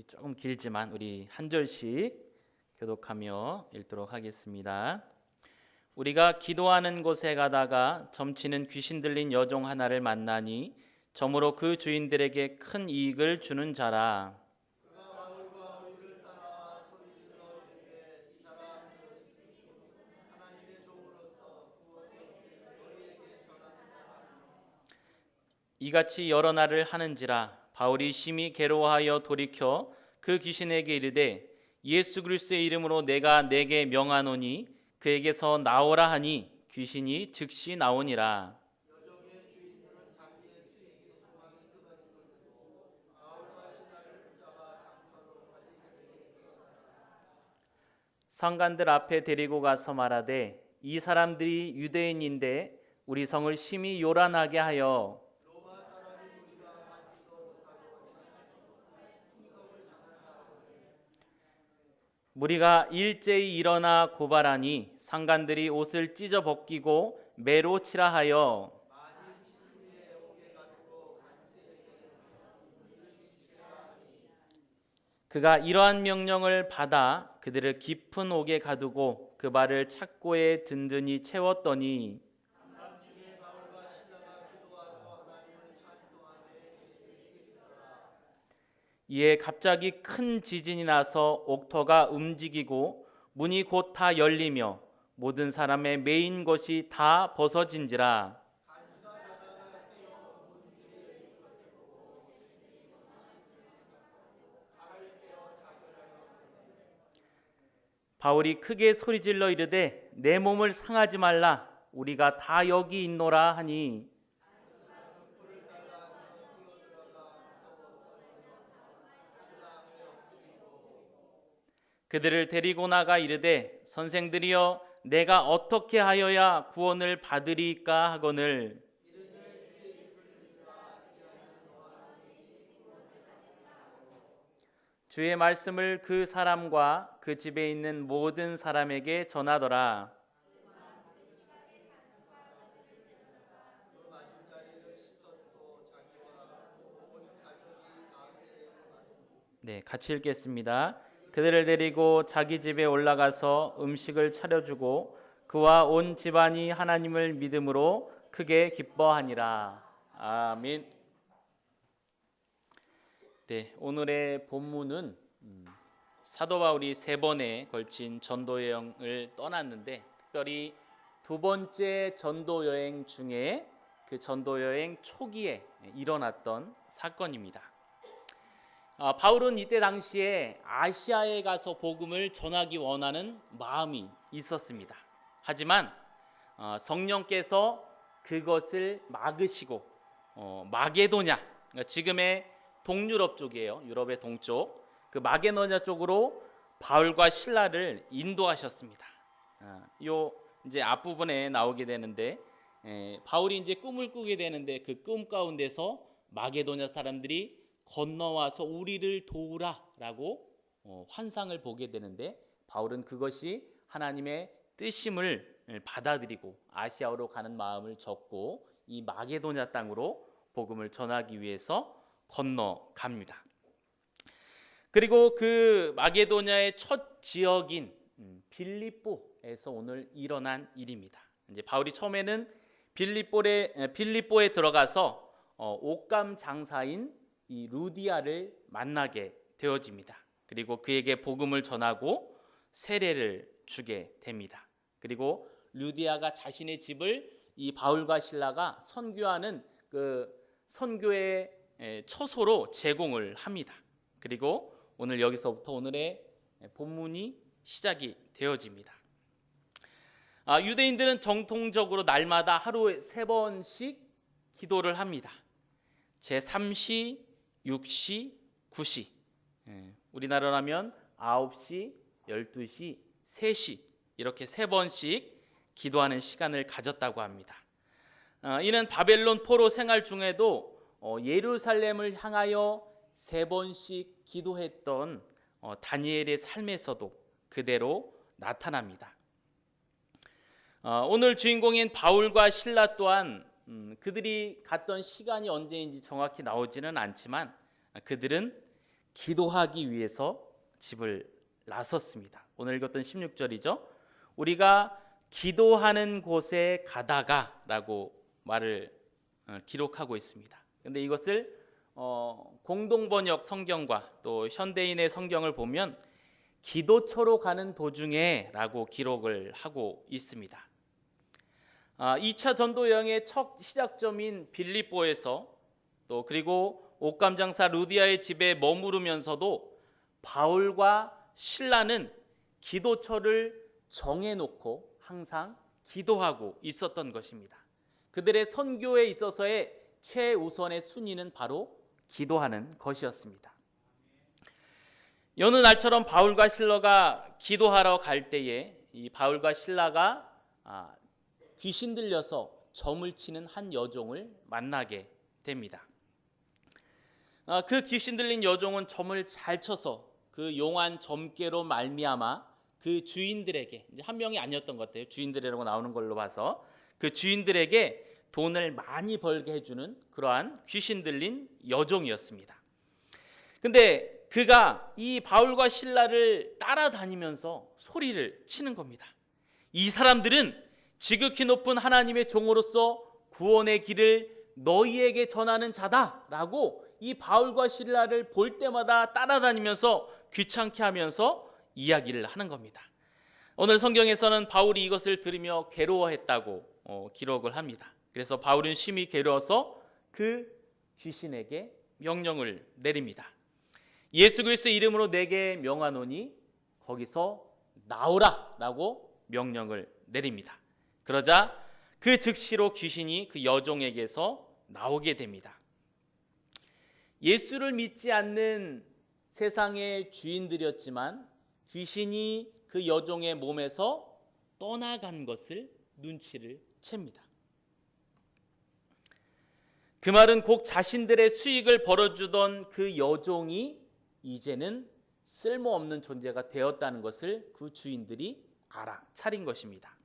우리 조금 길지만 우리 한 절씩 교독하며 읽도록 하겠습니다. 우리가 기도하는 곳에 가다가 점치는 귀신 들린 여종 하나를 만나니 점으로 그 주인들에게 큰 이익을 주는 자라. 이같이 여러 날을 하는지라 바울이 심히 괴로워하여 돌이켜 그 귀신에게 이르되 예수 그리스도의 이름으로 내가 내게 명하노니 그에게서 나오라 하니 귀신이 즉시 나오니라. 상관들 앞에 데리고 가서 말하되 이 사람들이 유대인인데 우리 성을 심히 요란하게 하여 무리가 일제히 일어나 고발하니 상관들이 옷을 찢어 벗기고 매로 치라 하여. 그가 이러한 명령을 받아 그들을 깊은 옥에 가두고 그 발을 착고에 든든히 채웠더니 이에 갑자기 큰 지진이 나서 옥터가 움직이고 문이 곧 다 열리며 모든 사람의 메인 것이 다 벗어진지라. 바울이 크게 소리질러 이르되 내 몸을 상하지 말라. 우리가 다 여기 있노라 하니 그들을 데리고 나가 이르되 선생들이여 내가 어떻게 하여야 구원을 받으리까 하거늘 주의 말씀을 그 사람과 그 집에 있는 모든 사람에게 전하더라. 네, 같이 읽겠습니다. 그들을 데리고 자기 집에 올라가서 음식을 차려주고 그와 온 집안이 하나님을 믿음으로 크게 기뻐하니라. 아멘. 네, 오늘의 본문은 음, 사도 바울이 세 번에 걸친 전도 여행을 떠났는데 특별히 두 번째 전도 여행 중에 그 전도 여행 초기에 일어났던 사건입니다. 아, 바울은 이때 당시에 아시아에 가서 복음을 전하기 원하는 마음이 있었습니다. 하지만 어, 성령께서 그것을 막으시고 어, 마게도냐 그러니까 지금의 동유럽 쪽이에요. 유럽의 동쪽 그 마게도냐 쪽으로 바울과 신라를 인도하셨습니다. 아, 요 이제 앞부분에 나오게 되는데 에, 바울이 이제 꿈을 꾸게 되는데 그 꿈 가운데서 마게도냐 사람들이 건너와서 우리를 도우라라고 어, 환상을 보게 되는데 바울은 그것이 하나님의 뜻임을 받아들이고 아시아로 가는 마음을 접고 이 마게도냐 땅으로 복음을 전하기 위해서 건너갑니다. 그리고 그 마게도냐의 첫 지역인 음, 빌립보에서 오늘 일어난 일입니다. 이제 바울이 처음에는 빌립보에 빌립보에 들어가서 어, 옷감 장사인 이 루디아를 만나게 되어집니다. 그리고 그에게 복음을 전하고 세례를 주게 됩니다. 그리고 루디아가 자신의 집을 이 바울과 신라가 선교하는 그 선교의 처소로 제공을 합니다. 그리고 오늘 여기서부터 오늘의 본문이 시작이 되어집니다. 아, 유대인들은 정통적으로 날마다 하루에 세 번씩 기도를 합니다. 제 3시, 6시, 9시. 예, 우리나라라면 9시, 12시, 3시 이렇게 세 번씩 기도하는 시간을 가졌다고 합니다. 어, 이는 바벨론 포로 생활 중에도 어, 예루살렘을 향하여 세 번씩 기도했던 어, 다니엘의 삶에서도 그대로 나타납니다. 어, 오늘 주인공인 바울과 신라 또한 음, 그들이 갔던 시간이 언제인지 정확히 나오지는 않지만 그들은 기도하기 위해서 집을 나섰습니다. 오늘 읽었던 16절이죠. 우리가 기도하는 곳에 가다가라고 말을 어, 기록하고 있습니다. 근데 이것을 어, 공동 번역 성경과 또 현대인의 성경을 보면 기도처로 가는 도중에라고 기록을 하고 있습니다. 아, 2차 전도 여행의 첫 시작점인 빌립보에서 또 그리고 옥감장사 루디아의 집에 머무르면서도 바울과 신라는 기도처를 정해놓고 항상 기도하고 있었던 것입니다. 그들의 선교에 있어서의 최우선의 순위는 바로 기도하는 것이었습니다. 여느 날처럼 바울과 신라가 기도하러 갈 때에 이 바울과 신라가 아, 귀신 들려서 점을 치는 한 여종을 만나게 됩니다. 아, 그 귀신 들린 여종은 점을 잘 쳐서 그 용한 점괘로 말미암아 그 주인들에게 한 명이 아니었던 것 같아요. 주인들이라고 나오는 걸로 봐서 그 주인들에게 돈을 많이 벌게 해주는 그러한 귀신 들린 여종이었습니다. 근데 그가 이 바울과 신라를 따라다니면서 소리를 치는 겁니다. 이 사람들은 지극히 높은 하나님의 종으로서 구원의 길을 너희에게 전하는 자다라고 이 바울과 신라를 볼 때마다 따라다니면서 귀찮게 하면서 이야기를 하는 겁니다. 오늘 성경에서는 바울이 이것을 들으며 괴로워했다고 어, 기록을 합니다. 그래서 바울은 심히 괴로워서 그 귀신에게 명령을 내립니다. 예수 그리스도 이름으로 내게 명하노니 거기서 나오라라고 명령을 내립니다. 그러자 그 즉시로 귀신이 그 여종에게서 나오게 됩니다. 예수를 믿지 않는 세상의 주인들이었지만 귀신이 그 여종의 몸에서 떠나간 것을 눈치를 챕니다. 그 말은 곧 자신들의 수익을 벌어주던 그 여종이 이제는 쓸모없는 존재가 되었다는 것을 그 주인들이 알아차린 것입니다.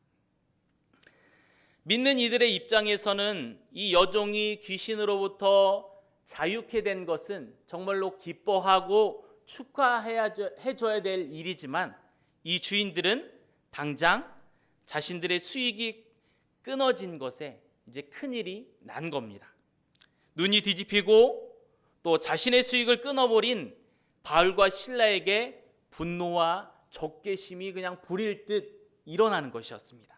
믿는 이들의 입장에서는 이 여종이 귀신으로부터 자유케 된 것은 정말로 기뻐하고 축하해줘야 될 일이지만 이 주인들은 당장 자신들의 수익이 끊어진 것에 이제 큰 일이 난 겁니다. 눈이 뒤집히고 또 자신의 수익을 끊어버린 바울과 신라에게 분노와 적개심이 그냥 불일 듯 일어나는 것이었습니다.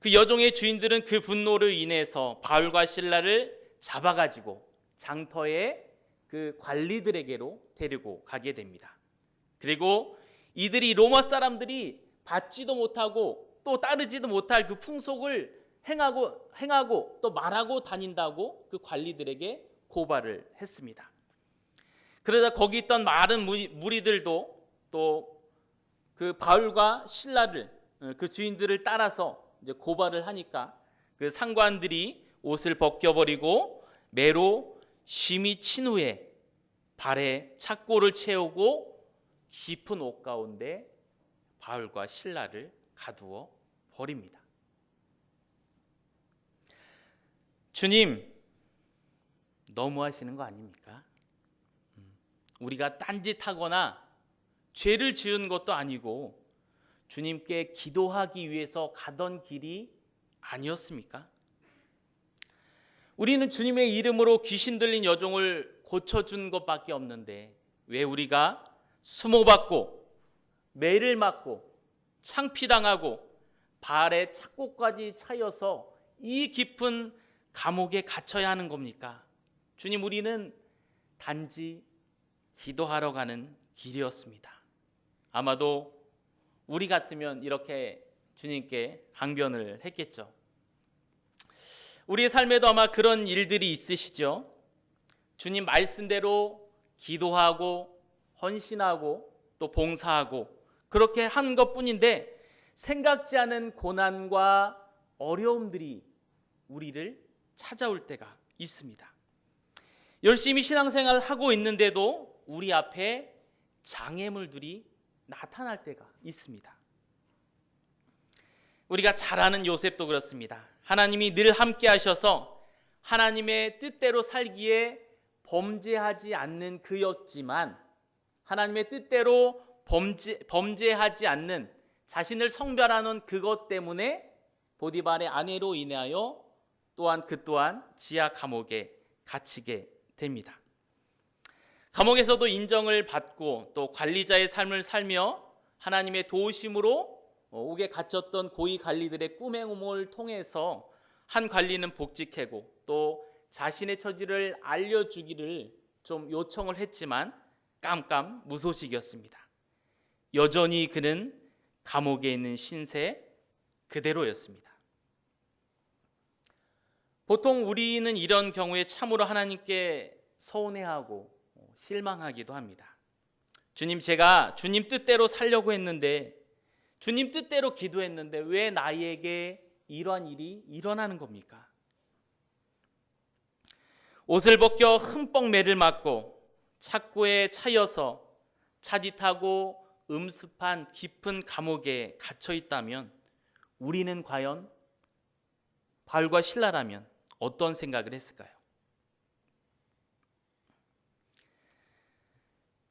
그 여종의 주인들은 그 분노를 인해서 바울과 신라를 잡아가지고 장터의 그 관리들에게로 데리고 가게 됩니다. 그리고 이들이 로마 사람들이 받지도 못하고 또 따르지도 못할 그 풍속을 행하고 행하고 또 말하고 다닌다고 그 관리들에게 고발을 했습니다. 그러자 거기 있던 많은 무리들도 또 그 바울과 신라를 어, 그 주인들을 따라서 이제 고발을 하니까 그 상관들이 옷을 벗겨버리고 매로 심히 친 후에 발에 착고를 채우고 깊은 옷 가운데 바울과 신라를 가두어 버립니다. 주님, 너무 하시는 거 아닙니까? 음, 우리가 딴짓하거나 죄를 지은 것도 아니고 주님께 기도하기 위해서 가던 길이 아니었습니까? 우리는 주님의 이름으로 귀신 들린 여종을 고쳐준 것밖에 없는데 왜 우리가 수모받고 매를 맞고 창피당하고 발에 착고까지 차여서 이 깊은 감옥에 갇혀야 하는 겁니까? 주님 우리는 단지 기도하러 가는 길이었습니다. 아마도 우리 같으면 이렇게 주님께 항변을 했겠죠. 우리의 삶에도 아마 그런 일들이 있으시죠. 주님 말씀대로 기도하고 헌신하고 또 봉사하고 그렇게 한 것뿐인데 생각지 않은 고난과 어려움들이 우리를 찾아올 때가 있습니다. 열심히 신앙생활을 하고 있는데도 우리 앞에 장애물들이 나타날 때가 있습니다. 우리가 잘 아는 요셉도 그렇습니다. 하나님이 늘 함께 하셔서 하나님의 뜻대로 살기에 범죄하지 않는 그였지만 하나님의 뜻대로 범죄, 범죄하지 않는 자신을 성별하는 그것 때문에 보디발의 아내로 인하여 또한 그 또한 지하 감옥에 갇히게 됩니다. 감옥에서도 인정을 받고 또 관리자의 삶을 살며 하나님의 도우심으로 옥에 갇혔던 고위 관리들의 꿈의 음을 통해서 한 관리는 복직하고 또 자신의 처지를 알려주기를 좀 요청을 했지만 깜깜 무소식이었습니다. 여전히 그는 감옥에 있는 신세 그대로였습니다. 보통 우리는 이런 경우에 참으로 하나님께 서운해하고 실망하기도 합니다. 주님 제가 주님 뜻대로 살려고 했는데 주님 뜻대로 기도했는데 왜 나에게 이러한 일이 일어나는 겁니까? 옷을 벗겨 흠뻑 매를 맞고 착고에 차여서 차지 타고 음습한 깊은 감옥에 갇혀 있다면 우리는 과연 바울과 신라라면 어떤 생각을 했을까요?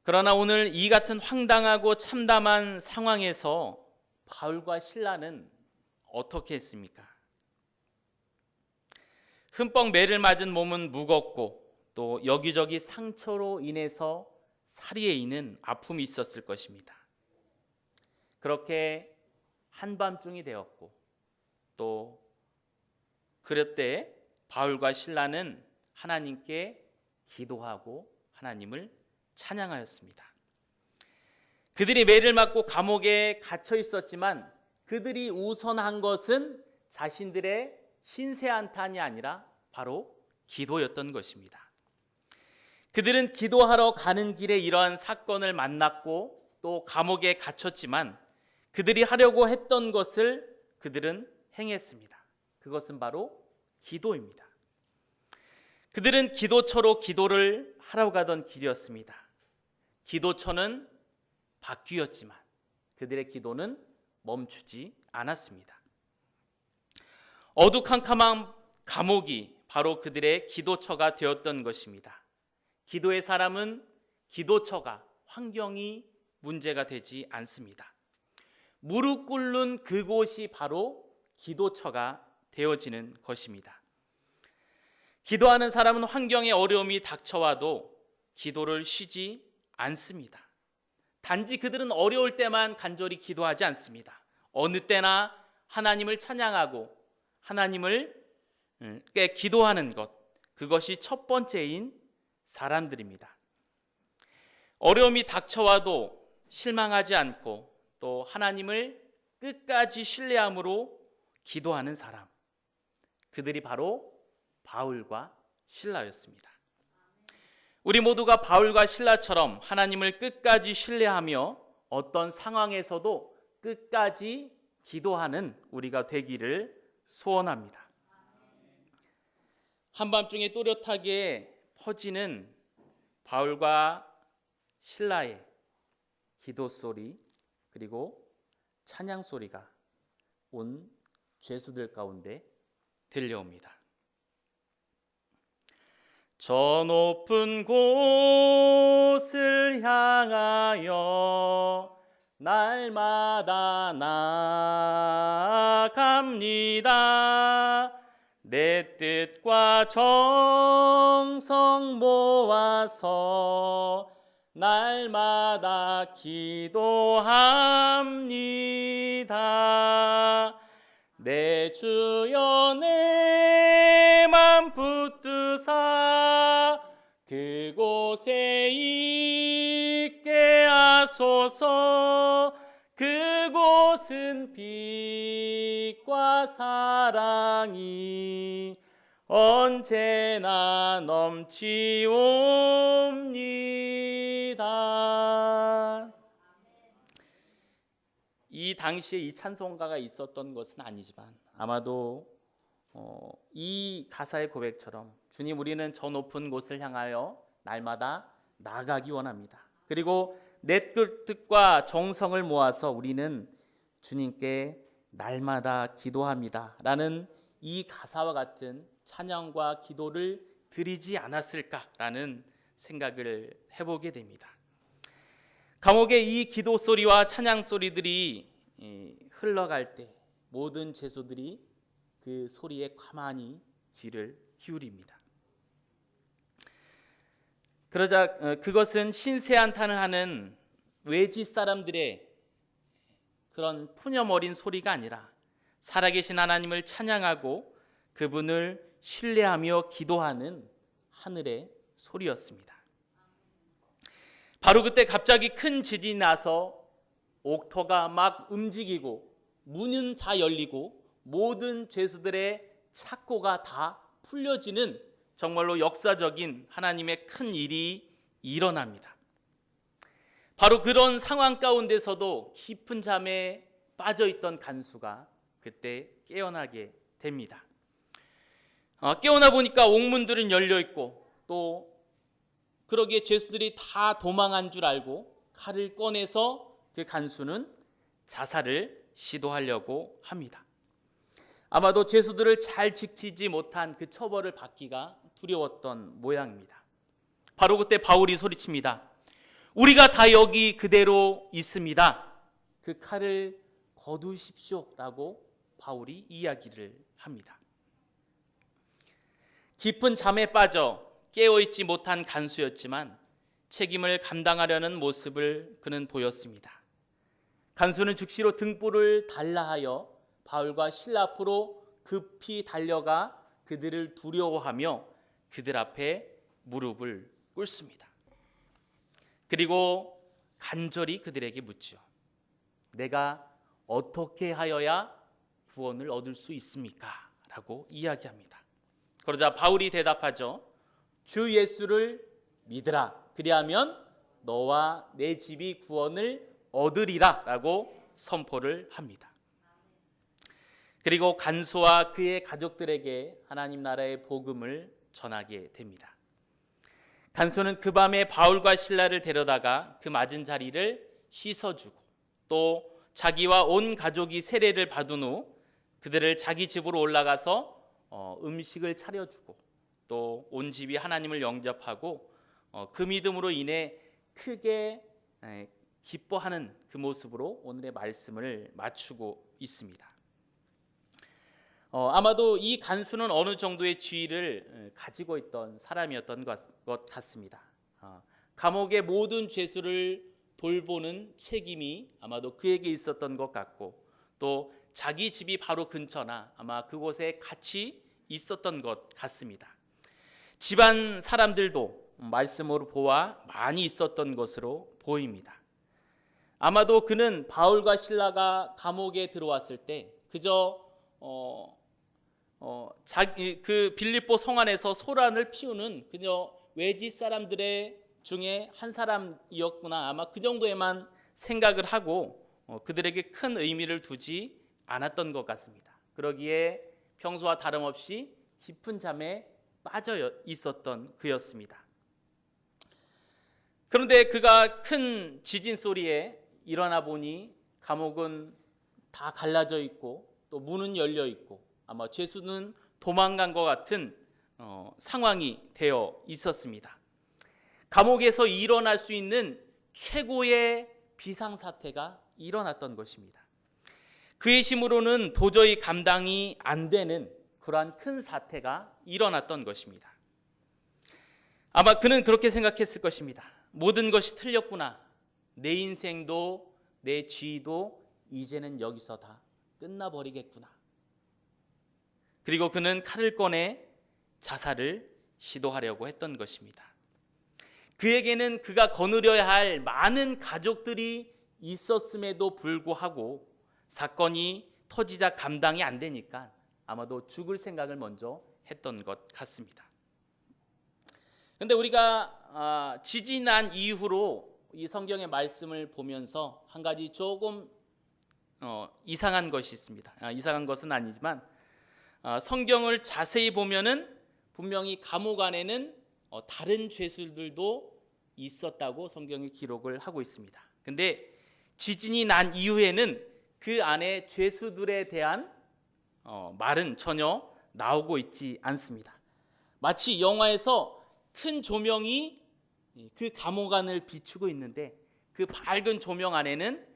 그러나 오늘 이 같은 황당하고 참담한 상황에서 바울과 신라는 어떻게 했습니까? 흠뻑 매를 맞은 몸은 무겁고 또 여기저기 상처로 인해서 사리에 있는 아픔이 있었을 것입니다. 그렇게 한밤중이 되었고 또 그럴 때 바울과 신라는 하나님께 기도하고 하나님을 찬양하였습니다. 그들이 매를 맞고 감옥에 갇혀 있었지만 그들이 우선한 것은 자신들의 신세한탄이 아니라 바로 기도였던 것입니다. 그들은 기도하러 가는 길에 이러한 사건을 만났고 또 감옥에 갇혔지만 그들이 하려고 했던 것을 그들은 행했습니다. 그것은 바로 기도입니다. 그들은 기도처로 기도를 하러 가던 길이었습니다. 기도처는 바뀌었지만 그들의 기도는 멈추지 않았습니다. 어두캄캄한 감옥이 바로 그들의 기도처가 되었던 것입니다. 기도의 사람은 기도처가 환경이 문제가 되지 않습니다. 무릎 꿇는 그곳이 바로 기도처가 되어지는 것입니다. 기도하는 사람은 환경에 어려움이 닥쳐와도 기도를 쉬지 않습니다. 단지 그들은 어려울 때만 간절히 기도하지 않습니다. 어느 때나 하나님을 찬양하고 하나님을 께 기도하는 것 그것이 첫 번째인 사람들입니다. 어려움이 닥쳐와도 실망하지 않고 또 하나님을 끝까지 신뢰함으로 기도하는 사람 그들이 바로 바울과 신라였습니다. 우리 모두가 바울과 신라처럼 하나님을 끝까지 신뢰하며 어떤 상황에서도 끝까지 기도하는 우리가 되기를 소원합니다. 한밤중에 또렷하게 퍼지는 바울과 신라의 기도 소리 그리고 찬양 소리가 온 죄수들 가운데 들려옵니다. 저 높은 곳을 향하여 날마다 나갑니다. 내 뜻과 정성 모아서 날마다 기도합니다. 내 주여 내 그곳에 있게 하소서 그곳은 빛과 사랑이 언제나 넘치옵니다. 이 당시에 이 찬송가가 있었던 것은 아니지만 아마도 어, 이 가사의 고백처럼 주님 우리는 저 높은 곳을 향하여 날마다 나가기 원합니다. 그리고 내 뜻과 정성을 모아서 우리는 주님께 날마다 기도합니다 라는 이 가사와 같은 찬양과 기도를 드리지 않았을까라는 생각을 해보게 됩니다. 감옥의 이 기도 소리와 찬양 소리들이 예, 흘러갈 때 모든 제소들이 그 소리에 가만히 귀를 기울입니다. 그러자 어, 그것은 신세한탄을 하는 외지 사람들의 그런 푸념 어린 소리가 아니라 살아계신 하나님을 찬양하고 그분을 신뢰하며 기도하는 하늘의 소리였습니다. 바로 그때 갑자기 큰 지진이 나서 옥토가 막 움직이고 문은 다 열리고 모든 죄수들의 착고가 다 풀려지는 정말로 역사적인 하나님의 큰 일이 일어납니다. 바로 그런 상황 가운데서도 깊은 잠에 빠져 있던 간수가 그때 깨어나게 됩니다. 어, 깨어나 보니까 옥문들은 열려 있고 또 그러기에 죄수들이 다 도망한 줄 알고 칼을 꺼내서 그 간수는 자살을 시도하려고 합니다. 아마도 죄수들을 잘 지키지 못한 그 처벌을 받기가 두려웠던 모양입니다. 바로 그때 바울이 소리칩니다. 우리가 다 여기 그대로 있습니다. 그 칼을 거두십시오라고 바울이 이야기를 합니다. 깊은 잠에 빠져 깨어있지 못한 간수였지만 책임을 감당하려는 모습을 그는 보였습니다. 간수는 즉시로 등불을 달라하여 바울과 신라 앞으로 급히 달려가 그들을 두려워하며 그들 앞에 무릎을 꿇습니다. 그리고 간절히 그들에게 묻죠. 내가 어떻게 하여야 구원을 얻을 수 있습니까? 라고 이야기합니다. 그러자 바울이 대답하죠. 주 예수를 믿으라. 그리하면 너와 내 집이 구원을 얻으리라. 라고 선포를 합니다. 그리고 간소와 그의 가족들에게 하나님 나라의 복음을 전하게 됩니다. 간소는 그 밤에 바울과 신라를 데려다가 그 맞은 자리를 씻어주고 또 자기와 온 가족이 세례를 받은 후 그들을 자기 집으로 올라가서 어, 음식을 차려주고 또 온 집이 하나님을 영접하고 어, 그 믿음으로 인해 크게 에, 기뻐하는 그 모습으로 오늘의 말씀을 맞추고 있습니다. 어, 아마도 이 간수는 어느 정도의 지위를 가지고 있던 사람이었던 것, 것 같습니다. 어, 감옥의 모든 죄수를 돌보는 책임이 아마도 그에게 있었던 것 같고 또 자기 집이 바로 근처나 아마 그곳에 같이 있었던 것 같습니다. 집안 사람들도 말씀으로 보아 많이 있었던 것으로 보입니다. 아마도 그는 바울과 신라가 감옥에 들어왔을 때 그저 어, 어, 자기 그 빌립보 성 안에서 소란을 피우는 그저 외지 사람들의 중에 한 사람이었구나 아마 그 정도에만 생각을 하고 어, 그들에게 큰 의미를 두지 않았던 것 같습니다. 그러기에 평소와 다름없이 깊은 잠에 빠져 있었던 그였습니다. 그런데 그가 큰 지진 소리에 일어나 보니 감옥은 다 갈라져 있고 또 문은 열려 있고 아마 죄수는 도망간 것 같은 어, 상황이 되어 있었습니다. 감옥에서 일어날 수 있는 최고의 비상 사태가 일어났던 것입니다. 그의 힘으로는 도저히 감당이 안 되는 그러한 큰 사태가 일어났던 것입니다. 아마 그는 그렇게 생각했을 것입니다. 모든 것이 틀렸구나. 내 인생도 내 지위도 이제는 여기서 다 끝나버리겠구나. 그리고 그는 칼을 꺼내 자살을 시도하려고 했던 것입니다. 그에게는 그가 거느려야 할 많은 가족들이 있었음에도 불구하고 사건이 터지자 감당이 안 되니까 아마도 죽을 생각을 먼저 했던 것 같습니다. 근데 우리가 아, 지진난 이후로 이 성경의 말씀을 보면서 한 가지 조금 어, 이상한 것이 있습니다. 아, 이상한 것은 아니지만 아, 성경을 자세히 보면은 분명히 감옥 안에는 어, 다른 죄수들도 있었다고 성경이 기록을 하고 있습니다. 근데 지진이 난 이후에는 그 안에 죄수들에 대한 어, 말은 전혀 나오고 있지 않습니다. 마치 영화에서 큰 조명이 그 감옥 안을 비추고 있는데 그 밝은 조명 안에는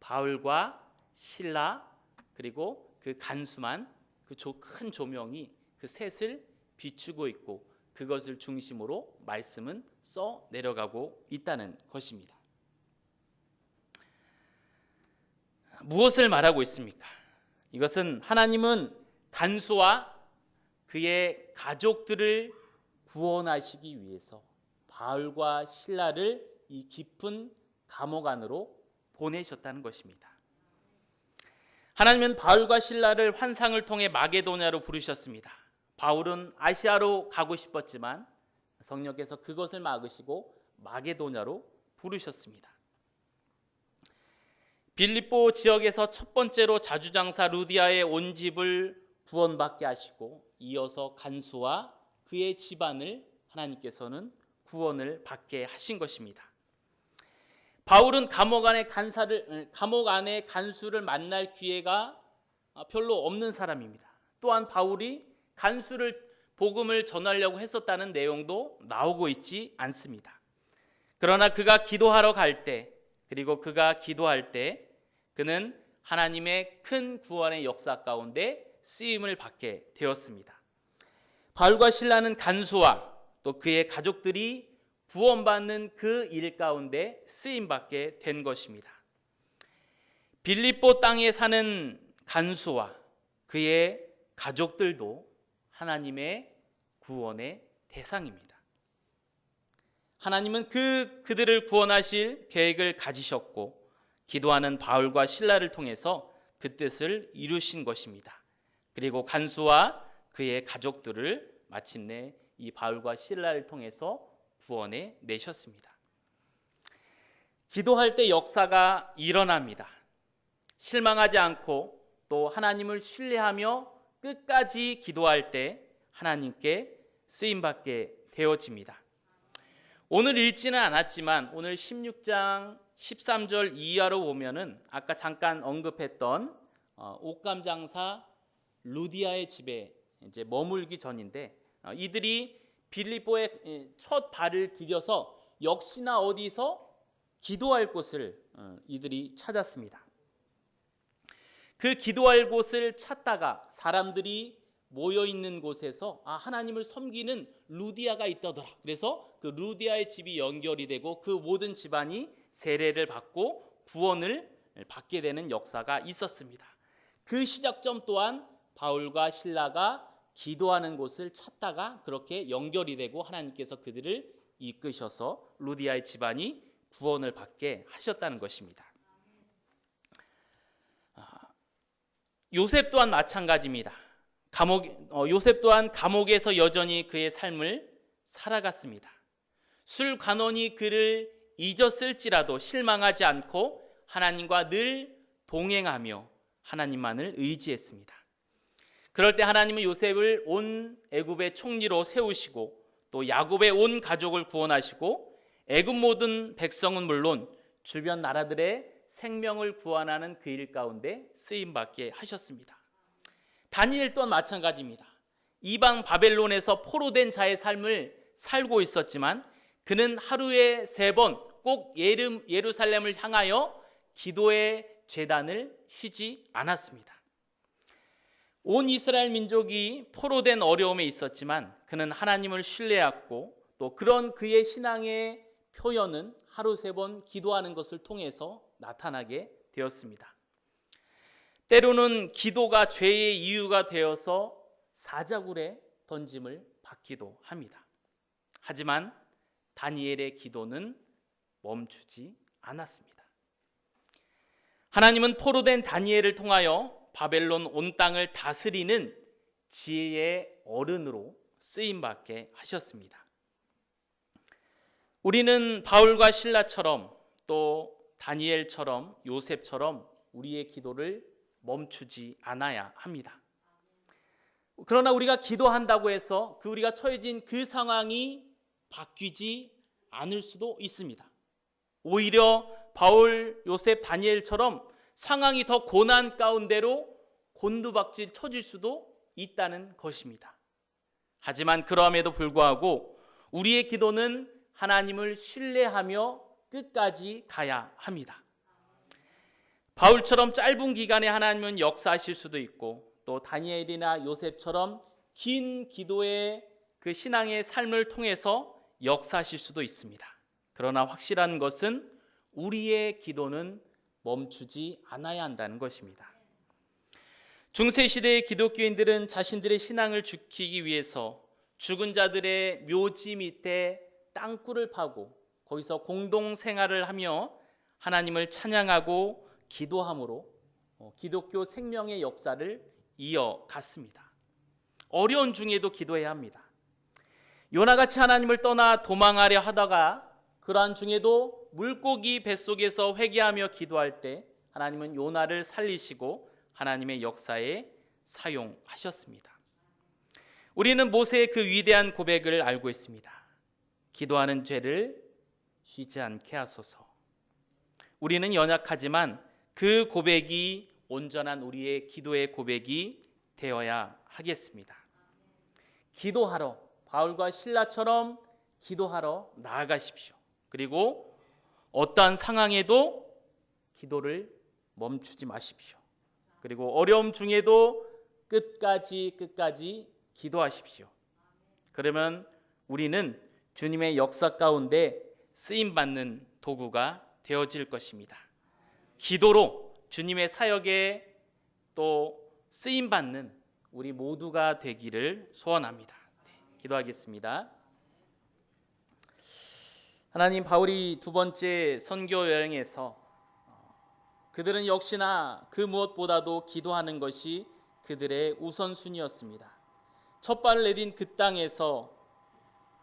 바울과 신라 그리고 그 간수만 그 큰 조명이 그 셋을 비추고 있고 그것을 중심으로 말씀은 써 내려가고 있다는 것입니다. 무엇을 말하고 있습니까? 이것은 하나님은 간수와 그의 가족들을 구원하시기 위해서 바울과 신라를 이 깊은 감옥 안으로 보내셨다는 것입니다. 하나님은 바울과 신라를 환상을 통해 마게도냐로 부르셨습니다. 바울은 아시아로 가고 싶었지만 성령께서 그것을 막으시고 마게도냐로 부르셨습니다. 빌립보 지역에서 첫 번째로 자주장사 루디아의 온 집을 구원받게 하시고 이어서 간수와 그의 집안을 하나님께서는 구원을 받게 하신 것입니다. 바울은 감옥 안에 간사를 감옥 안에 간수를 만날 기회가 별로 없는 사람입니다. 또한 바울이 간수를 복음을 전하려고 했었다는 내용도 나오고 있지 않습니다. 그러나 그가 기도하러 갈 때, 그리고 그가 기도할 때, 그는 하나님의 큰 구원의 역사 가운데 쓰임을 받게 되었습니다. 바울과 신라는 간수와 또 그의 가족들이 구원받는 그 일 가운데 쓰임 받게 된 것입니다. 빌립보 땅에 사는 간수와 그의 가족들도 하나님의 구원의 대상입니다. 하나님은 그 그들을 구원하실 계획을 가지셨고 기도하는 바울과 신라를 통해서 그 뜻을 이루신 것입니다. 그리고 간수와 그의 가족들을 마침내 이 바울과 신라를 통해서 구원해 내셨습니다. 기도할 때 역사가 일어납니다. 실망하지 않고 또 하나님을 신뢰하며 끝까지 기도할 때 하나님께 쓰임 받게 되어집니다. 오늘 읽지는 않았지만 오늘 16장 13절 이하로 보면은 아까 잠깐 언급했던 어, 옷감 장사 루디아의 집에 이제 머물기 전인데 어, 이들이 빌립보에 첫 발을 디뎌서 역시나 어디서 기도할 곳을 어, 이들이 찾았습니다. 그 기도할 곳을 찾다가 사람들이 모여 있는 곳에서 아 하나님을 섬기는 루디아가 있다더라. 그래서 그 루디아의 집이 연결이 되고 그 모든 집안이 세례를 받고 구원을 받게 되는 역사가 있었습니다. 그 시작점 또한 바울과 신라가 기도하는 곳을 찾다가 그렇게 연결이 되고 하나님께서 그들을 이끄셔서 루디아의 집안이 구원을 받게 하셨다는 것입니다. 아, 요셉 또한 마찬가지입니다. 감옥 어, 요셉 또한 감옥에서 여전히 그의 삶을 살아갔습니다. 술 관원이 그를 잊었을지라도 실망하지 않고 하나님과 늘 동행하며 하나님만을 의지했습니다. 그럴 때 하나님은 요셉을 온 애굽의 총리로 세우시고 또 야곱의 온 가족을 구원하시고 애굽 모든 백성은 물론 주변 나라들의 생명을 구원하는 그 일 가운데 쓰임 받게 하셨습니다. 다니엘 또한 마찬가지입니다. 이방 바벨론에서 포로된 자의 삶을 살고 있었지만 그는 하루에 세 번 꼭 예루살렘을 향하여 기도의 재단을 쉬지 않았습니다. 온 이스라엘 민족이 포로된 어려움에 있었지만 그는 하나님을 신뢰했고 또 그런 그의 신앙의 표현은 하루 세 번 기도하는 것을 통해서 나타나게 되었습니다. 때로는 기도가 죄의 이유가 되어서 사자굴에 던짐을 받기도 합니다. 하지만 다니엘의 기도는 멈추지 않았습니다. 하나님은 포로된 다니엘을 통하여 바벨론 온 땅을 다스리는 지혜의 어른으로 쓰임 받게 하셨습니다. 우리는 바울과 신라처럼 또 다니엘처럼 요셉처럼 우리의 기도를 멈추지 않아야 합니다. 그러나 우리가 기도한다고 해서 그 우리가 처해진 그 상황이 바뀌지 않을 수도 있습니다. 오히려 바울, 요셉, 다니엘처럼 상황이 더 고난 가운데로 곤두박질 쳐질 수도 있다는 것입니다. 하지만 그럼에도 불구하고 우리의 기도는 하나님을 신뢰하며 끝까지 가야 합니다. 바울처럼 짧은 기간에 하나님은 역사하실 수도 있고 또 다니엘이나 요셉처럼 긴 기도의 그 신앙의 삶을 통해서 역사하실 수도 있습니다. 그러나 확실한 것은 우리의 기도는 멈추지 않아야 한다는 것입니다. 중세 시대의 기독교인들은 자신들의 신앙을 지키기 위해서 죽은 자들의 묘지 밑에 땅굴을 파고 거기서 공동 생활을 하며 하나님을 찬양하고 기도함으로 어, 기독교 생명의 역사를 이어갔습니다. 어려운 중에도 기도해야 합니다. 요나같이 하나님을 떠나 도망하려 하다가 그러한 중에도 물고기 뱃속에서 회개하며 기도할 때 하나님은 요나를 살리시고 하나님의 역사에 사용하셨습니다. 우리는 모세의 그 위대한 고백을 알고 있습니다. 기도하는 죄를 쉬지 않게 하소서. 우리는 연약하지만 그 고백이 온전한 우리의 기도의 고백이 되어야 하겠습니다. 기도하러 바울과 신라처럼 기도하러 나아가십시오. 그리고 어떠한 상황에도 기도를 멈추지 마십시오. 그리고 어려움 중에도 끝까지 끝까지 기도하십시오. 그러면 우리는 주님의 역사 가운데 쓰임 받는 도구가 되어질 것입니다. 기도로 주님의 사역에 또 쓰임 받는 우리 모두가 되기를 소원합니다. 네, 기도하겠습니다. 하나님 바울이 두 번째 선교 여행에서 그들은 역시나 그 무엇보다도 기도하는 것이 그들의 우선순위였습니다. 첫 발을 내딘 그 땅에서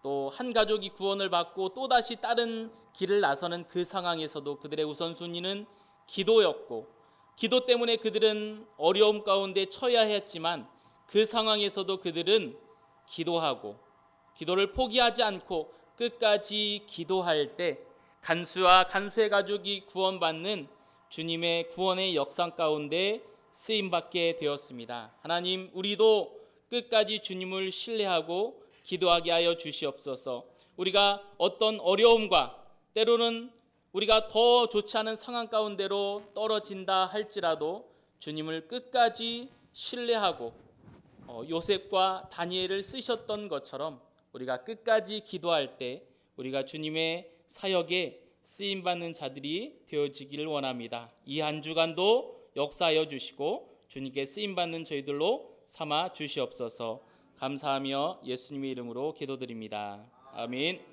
또 한 가족이 구원을 받고 또다시 다른 길을 나서는 그 상황에서도 그들의 우선순위는 기도였고 기도 때문에 그들은 어려움 가운데 처해야 했지만 그 상황에서도 그들은 기도하고 기도를 포기하지 않고 끝까지 기도할 때 간수와 간수의 가족이 구원받는 주님의 구원의 역상 가운데 쓰임 받게 되었습니다. 하나님, 우리도 끝까지 주님을 신뢰하고 기도하게 하여 주시옵소서. 우리가 어떤 어려움과 때로는 우리가 더 좋지 않은 상황 가운데로 떨어진다 할지라도 주님을 끝까지 신뢰하고 어, 요셉과 다니엘을 쓰셨던 것처럼 우리가 끝까지 기도할 때 우리가 주님의 사역에 쓰임 받는 자들이 되어지기를 원합니다. 이 한 주간도 역사하여 주시고 주님께 쓰임 받는 저희들로 삼아 주시옵소서. 감사하며 예수님의 이름으로 기도드립니다. 아멘.